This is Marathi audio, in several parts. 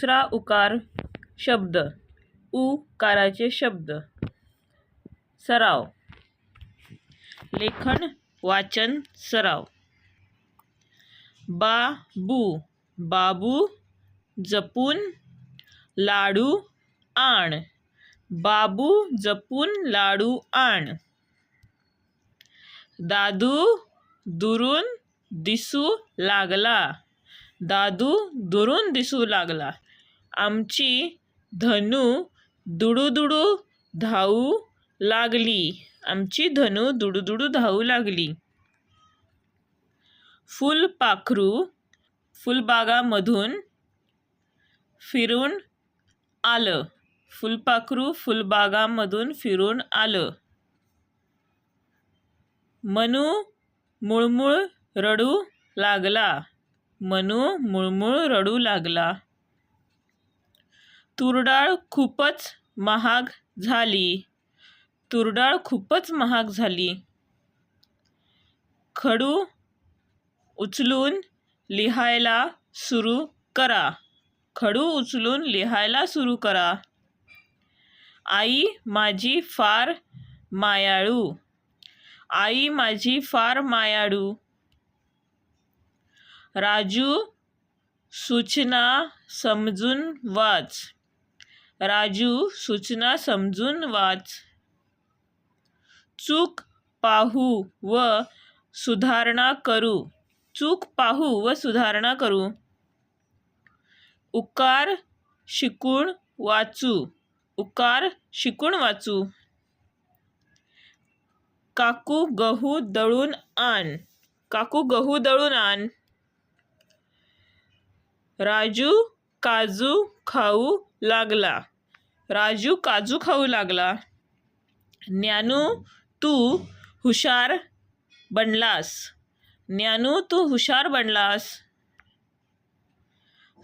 दुसरा उकार शब्द. उकाराचे शब्द. सराव. लेखन वाचन सराव. बाबू बाबू जपून लाडू आण. बाबू जपून लाडू आण. दादू दुरून दिसू लागला. दादू दुरून दिसू लागला. आमची धनू दुडूदुडू धावू लागली. आमची धनू दुडूदुडू धावू लागली. फुलपाखरू फुलबागामधून फिरून आलं. फुलपाखरू फुलबागामधून फिरून आलं. मनू मुळमुळ रडू लागला. मनू मुळमुळ रडू लागला. तुरडाळ खूपच महाग झाली. तुरडाळ खूपच महाग झाली. खडू उचलून लिहायला सुरू करा. खडू उचलून लिहायला सुरू करा. आई माझी फार मायाळू. आई माझी फार मायाळू. राजू सूचना समजून वाच. राजू सूचना समजून वाच. चूक पाहू व सुधारणा करू. चूक पाहू व सुधारणा करू. उकार शिकून वाचू. उकार शिकून वाचू. काकू गहू दळून आण. काकू गहू दळून आण. राजू काजू खाऊ लागला. राजू काजू खाऊ लागला. ज्ञानू तू हुशार बनलास. ज्ञानू तू हुशार बनलास.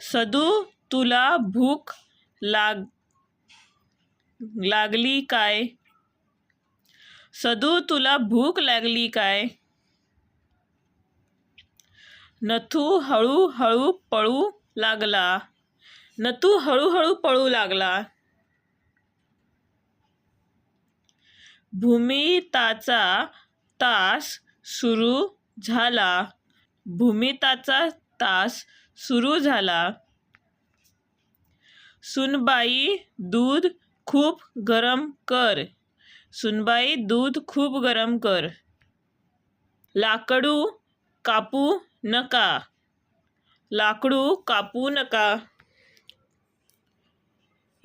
सदू तुला भूक लाग लागली काय? सदू तुला भूक लागली काय? नथू हळूहळू पळू लागला. नतू हळूहळू पळू लागला. भूमिताचा तास सुरू झाला. भूमिताचा तास सुरू झाला. सुनबाई दूध खूप गरम कर. सुनबाई दूध खूप गरम कर. लाकडू कापू नका. लाकडू कापू नका.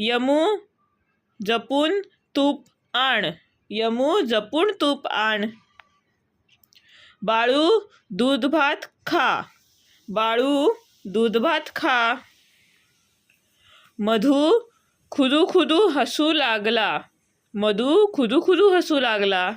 यमू जपून तूप आण. यमू जपून तूप आण. बाळू दूध भात खा. बाळू दूध भात खा. मधू खुदू खुदू हसू लागला. मधू खुदू खुदू हसू लागला.